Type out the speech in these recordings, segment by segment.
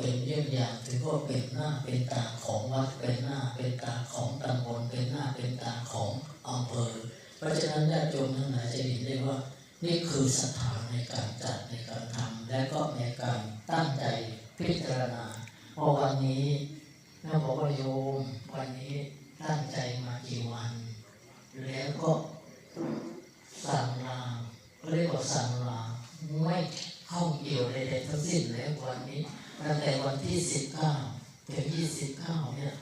เป็นเยี่ยงอย่างถือว่าเป็นหน้าเป็นตาของวัดเป็นหน้าเป็นตาของตำบลเป็นหน้าเป็นตาของอำเภอ เพราะฉะนั้นญาติโยมทั้งหลายจะเห็นได้ว่า นี่คือสถานในการจัดในการทำและก็ในการตั้งใจพิจารณาเพราะวันนี้แม่บอกว่าโยมวันนี้ตั้งใจมากี่วัน แล้วก็สั่งลาเรียกว่าสั่งลาไม่ ข้าเกี่ยวใดๆทั้งสิ้นแล้ววันนี้ตั้งแต่วันที่สิบเก้าถึงยี่สิบเก้าเนี่ย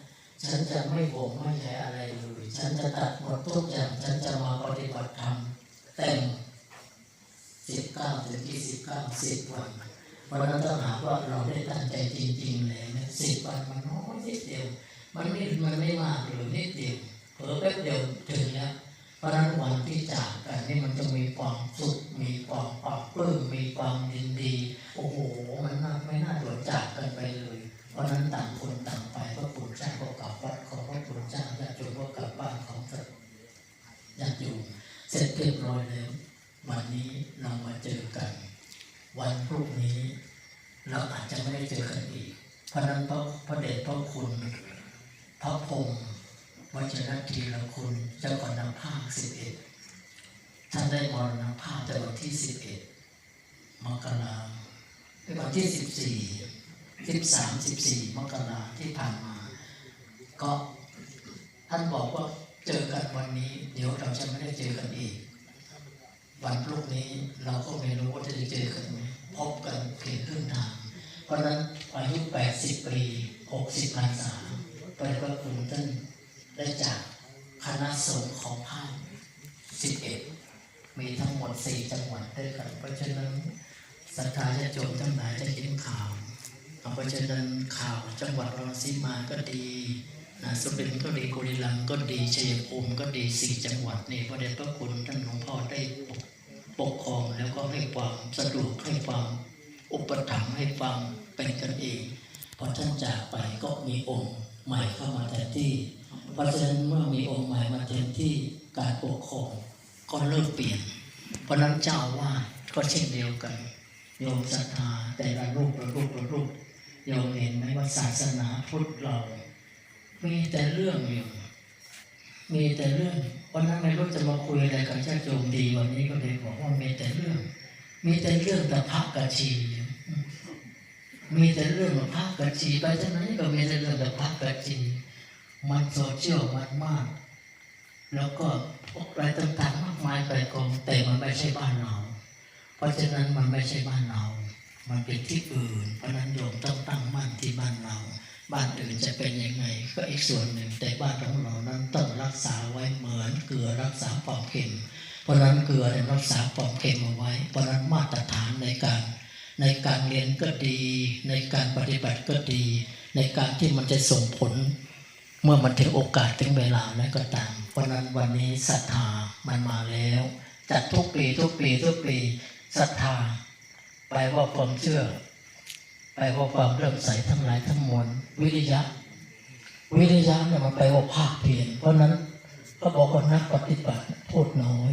ฉันจะไม่บ่งไม่ใช้อะไรเลยฉันจะตัดหมดทุกอย่างฉันจะมาปฏิบัติธรรมแต่งสิบเก้าถึงยี่สิบเก้าสิบวันวันนั้นต้องหาว่าเราได้ตั้งใจจริงๆเลยนะสิบวันมันน้อยนิดเดียว มันไม่มันไม่มากเลยนิดเดียวเผลอแป๊บเดียวถึงแล้วเพราะฉะนั้นวันที่จากกันนี่มันจะมีความสุขมีความปลาบปลื้มมีความยิน เรามาเจอกัน วันพรุ่งนี้ เราอาจจะไม่ได้เจอกันอีก เพราะนั้นพระพระเดชพระคุณ พระพงศ์วัชรทีละคุณเจ้าก่อนนำภาคสิบเอ็ดท่านได้มรณภาพในวันที่สิบเอ็ดมกราในวันที่สิบสี่สิบสามสิบสี่มกราที่ผ่านมา ก็ท่านบอกว่าเจอกันวันนี้ เดี๋ยวเราจะไม่ได้เจอกันอีก วันพรุ่งนี้เราก็ไม่รู้ว่าจะได้เจอกันไหมพบกันเพียงครึ่งทาง เพราะฉะนั้นอายุ 80 ปี 60พรรษาพระพระคุณท่านได้จากคณะสงฆ์ของภาค11 มีทั้งหมด 4 จังหวัดด้วยกัน เพราะฉะนั้นศรัทธาญาติโยมทั้งหลายจะเห็นข่าวเพราะฉะนั้นข่าวจังหวัดรังสีมาก็ดีนะสุรินทร์ก็ดีกุริลัมย์ก็ดีชัยภูมิก็ดีสี่จังหวัดนี่พระเดชพระคุณท่านหลวงพ่อได้ปก ปกครองแล้วก็ให้ความสะดวกให้ความอุปถัมภ์ให้ความเป็นกันเองพอท่านจากไปก็มีองค์ใหม่เข้ามาแทนที่ เพราะฉะนั้นเมื่อมีองค์ใหม่มาแทนที่การปกครองก็เริ่มเปลี่ยน เพราะนั้นเจ้าว่าก็เช่นเดียวกันโยมศรัทธาแต่ละรูปละรูปละรูปโยมเห็นไหมว่าศาสนาพุทธเรา มีแต่เรื่องอยู่มีแต่เรื่อง วันนั้นไม่รู้จะมาคุยอะไรกับญาติโยมดีวันนี้ก็เลยบอกว่ามีแต่เรื่อง มีแต่เรื่องแต่พักกะชี มีแต่เรื่องกับพักกะชีไปที่ไหนก็มีแต่เรื่องแต่พักกะชีมันโซเชียลมันมาก แล้วก็พวกอะไรต่างๆมากมายไปกองแต่มันไม่ใช่บ้านเรา เพราะฉะนั้นมันไม่ใช่บ้านเรา มันเป็นที่อื่นเพราะฉะนั้นโยมต้องตั้งมั่นที่บ้านเรา บ้านอื่นจะเป็นยังไงก็อีกส่วนหนึ่ง แต่บ้านของเรานั้นต้องรักษาไว้เหมือนเกลือรักษาความเค็ม เพราะนั้นเกลือเนี่ยรักษาความเค็มเอาไว้ เพราะนั้นมาตรฐานในการ ในการเรียนก็ดี ในการปฏิบัติก็ดี ในการที่มันจะส่งผล เมื่อมันถึงโอกาสถึงเวลาแล้วก็ตาม เพราะฉะนั้นวันนี้ศรัทธามันมาแล้วจัดทุกปีทุกปีทุกปีศรัทธาแปลว่าความเชื่อ แปลว่าความเริ่อมใสทั้งหลายทั้งมวลวิริยะ วิริยะเนี่ยมันแปว่าภาคเพียรเพราะนั้นก็บอกว่านักปฏิบัติพูดน้อย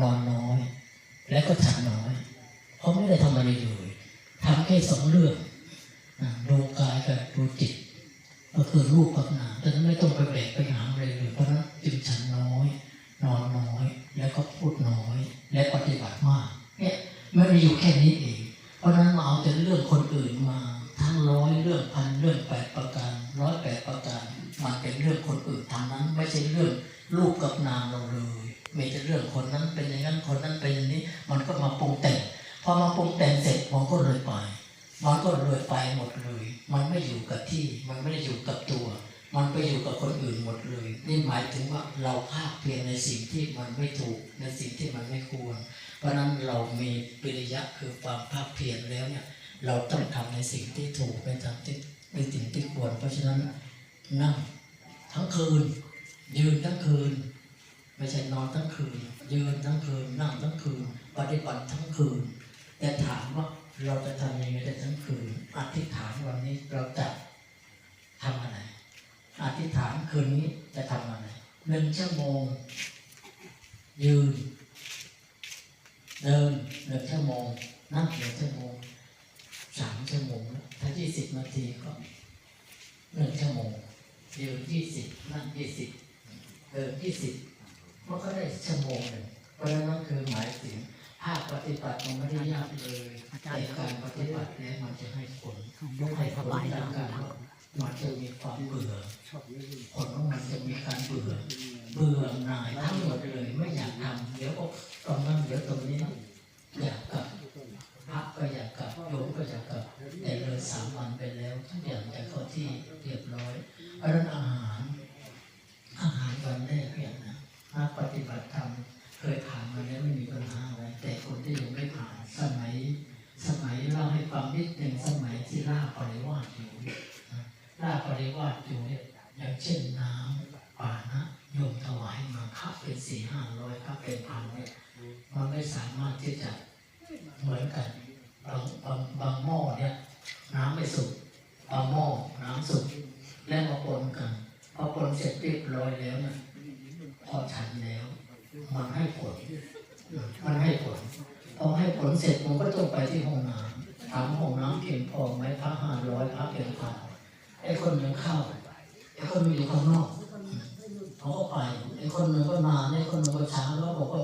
นอนน้อย และก็ฉันน้อยเขาไม่ได้ทำอะไรเลยทำแค่สองเรื่องดูกายกับดูจิต ก็คือรูปกับนามแต่นั้นไม่ต้องไปแบกไปหามอะไรเลยเพราะฉะนั้นจึงฉันน้อย นอนน้อย แล้วก็พูดน้อย และปฏิบัติมากเนี่ยไม่ได้อยู่แค่นี้ รื่องพันเรื่องแปดประการร้อยแปดประการมันเป็นเรื่องคนอื่นทางนั้นไม่ใช่เรื่องรูปกับนามเราเลยมีแต่เรื่องคนนั้นเป็นอย่างนั้นคนนั้นเป็นอย่างนี้ มันก็มาปรุงแต่งพอมาปรุงแต่งเสร็จมันก็เลยไปมันก็เลยไปหมดเลย มันไม่อยู่กับที่มันไม่ได้อยู่กับตัว มันไปอยู่กับคนอื่นหมดเลย นี่หมายถึงว่าเราภาคเพียรในสิ่งที่มันไม่ถูกในสิ่งที่มันไม่ควร เพราะฉะนั้นเรามีปิริยะคือความภาคเพียรแล้วเนี่ย เราต้องทำในสิ่งที่ถูกในทางที่ในสิ่งที่ควร เพราะฉะนั้นนั่งทั้งคืน ยืนทั้งคืน ไม่ใช่นอนทั้งคืน ยืนทั้งคืน นั่งทั้งคืนปฏิบัติทั้งคืน แต่ถามว่าเราจะทำยังไงได้ทั้งคืนอธิษฐานวันนี้เราจะทำอะไรอธิษฐานคืนนี้จะทำอะไรหนึ่งชั่วโมง ยืน เดินหนึ่งชั่วโมงนั่งหนึ่งชั่วโมง สามชั่วโมงแล้วทถ้ายี่สิบนาทีก็หนึ่งชั่วโมงยืนยี่สิบนั่งยี่สิบเดินยี่สิบมันก็ได้ชั่วโมงหนึ่งเพราะฉะนั้นคือหมายถึงภาคปฏิบัติมันไม่ได้ยากเลยแต่การปฏิบัติแล้วมันจะให้ผลดูให้สบายทาจังงการมันจะมีความเบื่อผลของมันจะมีการเบื่อ เบื่อหน่ายทั้งหมดเลย ไม่อยากทำเดี๋ยวก็ตรงนั้นเดี๋ยวตรงนี้อยากกลับพักก็อยากกลับโยมก็อยากกลับแต่เลยสามวันไปแล้วทุกอย่างจะเข้าที่เรียบร้อยเพราะฉะนั้นอาหาร อาหารวันแรกเนี่ยนะนักปฏิบัติธรรมเคยผ่านมาแล้วไม่มีปัญหาอะไรแต่คนที่ยังไม่ผ่านสมัย สมัยเล่าให้ฟังนิดหนึ่งสมัยที่ล่าปริวาสอยู่นะล่าปริวาสอยู่เนี่ยอย่างเช่นน้ำป่านะโยมถวายมาคับเป็นสี่ห้าร้อยคับเป็นพันเนี่ยมัน ไม่สามารถที่จะเหมือนกันบางบางบางหม้อเนี่ยน้ำไม่สุกบางหม้อน้ำสุกแล้วมาปนกันพอปนเสร็จเรียบร้อยแล้วนี่ยพอฉันแล้ว มันให้ผลมันให้ผลพอให้ผลเสร็จผมก็ต้องไปที่ห้องน้ำถามห้องน้ำเพียงพอไหมพระห้าร้อยพระเพียงพอไอ้คนหนึ่งเข้าไอ้คนหนึ่งอยู่ข้างนอกเขาก็ไปไอ้คนหนึ่งก็นาไอ้คนหนึ่งก็ช้าแล้วบอกว่า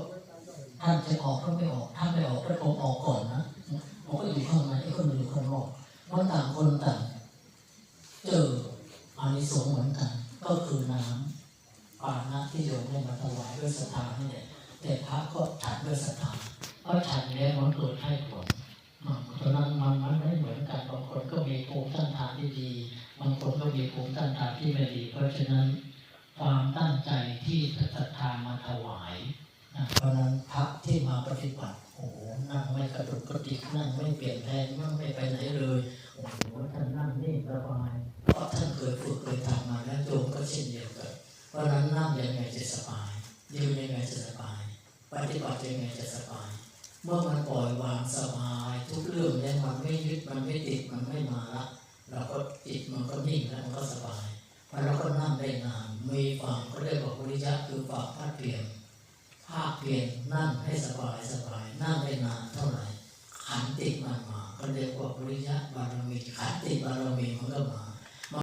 ท่านจะออกก็ไม่ออกถ้านไม่ออกก็ผมออกก่อนนะผมก็อยู่ข้างในไอ้คนอยู่ข้างนอกมันต่างคนต่างเจออานิสงส์เหมือนกัน ก็คือน้ำปานะที่โยมได้มาถวายด้วยศรัทธานี่แหละแต่พระก็ฉันด้วยศรัทธาเพราะฉันแล้วมันเกิดให้ผลอ่าเพราะนั้นมันมันไม่เหมือนกันบางคนก็มีภูมิต้านทานที่ดีบางคนก็มีภูมิต้านทานที่ไม่ดี เพราะฉะนั้นความตั้งใจที่จะศรัทธามาถวาย เพราะนั้นพระที่มาปฏิบัติโอ้โหนั่งไม่กระดุกกระดิกนั่งไม่เปลี่ยนแปลงนั่งไม่ไปไหนเลยโอ้โหท่านนั่งนิ่งสบายเพราะท่านเคยฝึกเคยทำมาแล้วโยมก็เช่นเดียวกันเพราะนั้นนั่งยังไงจะสบายยืนยังไงจะสบาย ปฏิบัติยังไงจะสบาย เมื่อมันปล่อยวางสบาย ทุกเรื่องเนี่ยมันไม่ยึดมันไม่ติดมันไม่มาละเราก็จิตมันก็นิ่งแล้วมันก็สบายพอเราก็นั่งได้นานมีฝั่งก็เรียกว่าบริยะคือฝั่งภาคเปลี่ยน ภาคเปลี่ยนนั่งให้สบายสบายนั่งได้นานเท่าไหร่ขันติมันมาก็เรียกว่าบริยะบารมีขันติบารมีมันก็มา